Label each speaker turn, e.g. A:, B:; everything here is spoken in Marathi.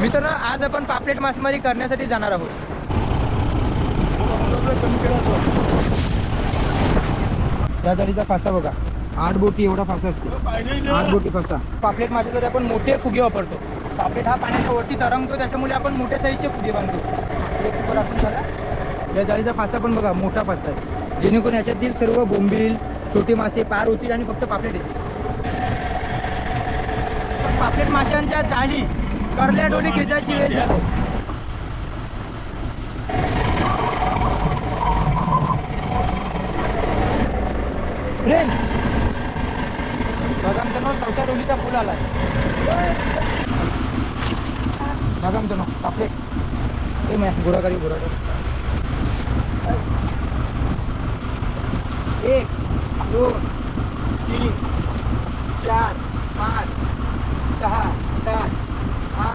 A: मित्रांनो आज आपण पापलेट मासेमारी करण्यासाठी जाणार आहोत. त्या जाळीचा फासा बघा. आठ बोटी एवढा फासा असतो. आठ बोटी फासा. पापलेट मासेसाठी आपण मोठे फुगे वापरतो. पापलेट हा पाण्याच्या वरती तरंगतो त्याच्यामुळे आपण मोठ्या साईजचे फुगे बांधतो. आपण झाला. या जाळीचा फासा पण बघा मोठा फासा आहे. जेणेकरून याच्यातील सर्व बोंबील छोटे मासे पार होतील आणि फक्त पापलेट येतील. पापलेट माशांच्या जाळी करल्या डोली खेचायची वेळ ट्रेन चौथ्या डोलीचा पूल आला बघा मित्रांनो ते मॅ गुरागारी गुरागारी एक दोन तीन चार पाच सहा